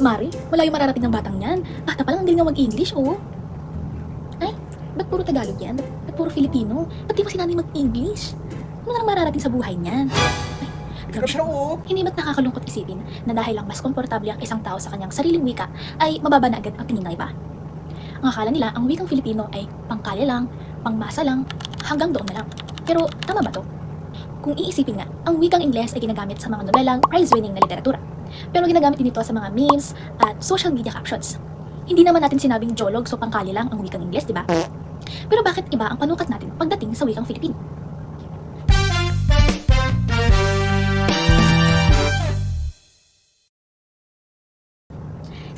Mari, malayo mararating ng batang yan. Bata pa lang hindi nga mag-English, oh. Ay, ba't puro Tagalog yan? Ba't, puro Filipino? Ba't di pa sinanay mag-English? Ano nga mararating sa buhay niyan? Ay, grabe siya. oo. Hindi ba't nakakalungkot isipin na dahil lang mas komportable ang isang tao sa kanyang sariling wika, ay mababa na agad ang tingin ng iba? Ang akala nila, ang wikang Filipino ay pangkali lang, pangmasa lang, hanggang doon na lang. Pero tama ba to? Kung iisipin nga, ang wikang Ingles ay ginagamit sa mga nobelang prize-winning na literatura. Pero ginagamit din ito sa mga memes at social media captions. Hindi naman natin sinabing jolog so pangkali lang ang wikang Ingles, di ba? Pero bakit iba ang panukat natin pagdating sa wikang Filipino?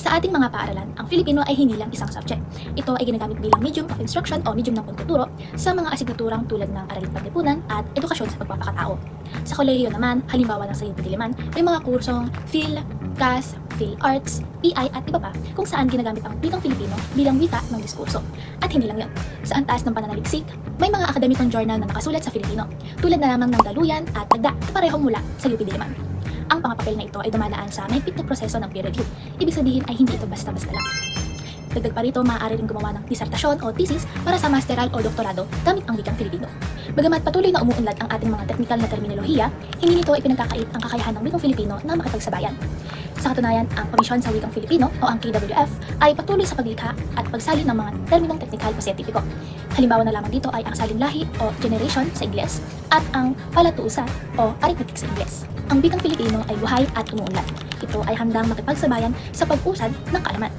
Sa ating mga paaralan, ang Filipino ay hindi lang isang subject. Ito ay ginagamit bilang medium of instruction o medium ng pagtuturo sa mga asignaturang tulad ng araling panlipunan at edukasyon sa pagpapakatao. Sa kolehiyo naman, halimbawa ng sa Diliman, may mga kursong Phil, CAS, Phil Arts, EI at iba pa kung saan ginagamit ang wikang Filipino bilang wika ng diskurso. At hindi lang yun. Sa antas ng pananaliksik, may mga akademikong journal na nakasulat sa Filipino, tulad na lamang ng Daluyan at Tagda parehong mula sa UP Diliman. Ang pangapapel na ito ay dumadaan sa mahigpit na proseso ng peer review. Ibig sabihin ay hindi ito basta-basta lang. Dagdag pa rito, maaari rin gumawa ng disertasyon o thesis para sa masteral o doktorado gamit ang wikang Filipino. Bagamat patuloy na umuunlad ang ating mga teknikal na terminolohiya, hindi nito ipinagkakait ang kakayahan ng wikang Filipino na makapagsabayan. Sa katunayan, ang Komisyon sa Wikang Filipino o ang KWF ay patuloy sa paglikha at pagsalin ng mga terminong teknikal o siyentipiko. Halimbawa na lamang dito ay ang salin lahi o generation sa Ingles at ang palatuusan o arithmetic sa Ingles. Ang wikang Filipino ay buhay at umuunlad. Ito ay handang makipagsabayan sa pag-usad ng kaalaman.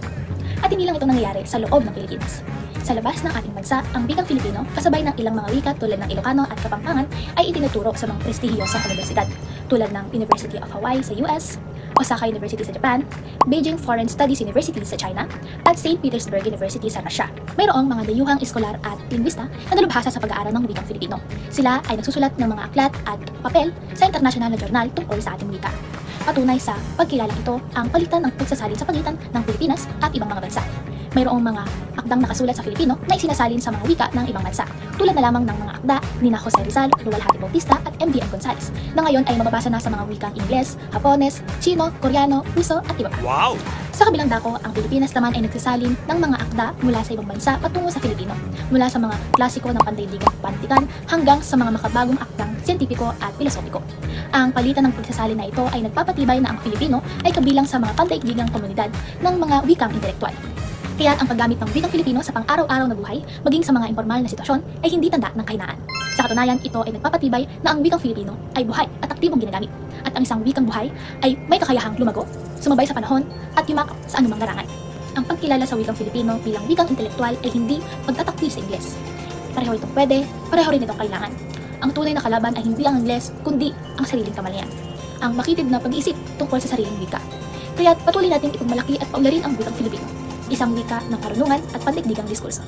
At hindi lang ito nangyayari sa loob ng Pilipinas. Sa labas ng ating bansa, ang wikang Filipino, kasabay ng ilang mga wika tulad ng Ilocano at Kapampangan, ay itinuturo sa mga prestihiyosang universidad tulad ng University of Hawaii sa US, Osaka University sa Japan, Beijing Foreign Studies University sa China, at St. Petersburg University sa Russia. Mayroong mga dayuhang eskolar at lingwista na dalubhasa sa pag-aaral ng wikang Filipino. Sila ay nagsusulat ng mga aklat at papel sa international na journal tungkol sa ating wika. Patunay sa pagkilalang ito ang palitan ng pagsasalin sa pagitan ng Pilipinas at ibang mga bansa. Mayroong mga akdang nakasulat sa Filipino na isinasalin sa mga wika ng ibang bansa, tulad na lamang ng mga akda ni na Jose Rizal, Luwal Hati Bautista at M.D.M. Gonzales, na ngayon ay mababasa na sa mga wikang Ingles, Hapones, Chino, Koreano, Ruso at iba pa. Wow! Sa kabilang dako, ang Pilipinas naman ay nagsasalin ng mga akda mula sa ibang bansa patungo sa Filipino, mula sa mga klasiko ng pandaigdigang pantikan hanggang sa mga makabagong akdang siyentipiko at filosopiko. Ang palitan ng pagsasalin na ito ay nagpapatibay na ang Filipino ay kabilang sa mga pandaigdigang komunidad ng mga wikang intelektual. Kaya ang paggamit ng wikang Filipino sa pang-araw-araw na buhay, maging sa mga informal na sitwasyon, ay hindi tanda ng kahinaan. Sa katunayan, ito ay nagpapatibay na ang wikang Filipino ay buhay at aktibong ginagamit. At ang isang wikang buhay ay may kakayahang lumago, sumabay sa panahon, at yumakap sa anumang larangan. Ang pagkilala sa wikang Filipino bilang wikang intelektual ay hindi pagtataktil sa Ingles. Pareho itong pwede, pareho rin itong kailangan. Ang tunay na kalaban ay hindi ang Ingles, kundi ang sariling kamalayan. Ang makitid na pag-iisip tungkol sa sariling wika. Kaya patuloy natin ipagmalaki at paularin ang wikang Filipino. Isang wika ng karunungan at pandigdigang diskurso.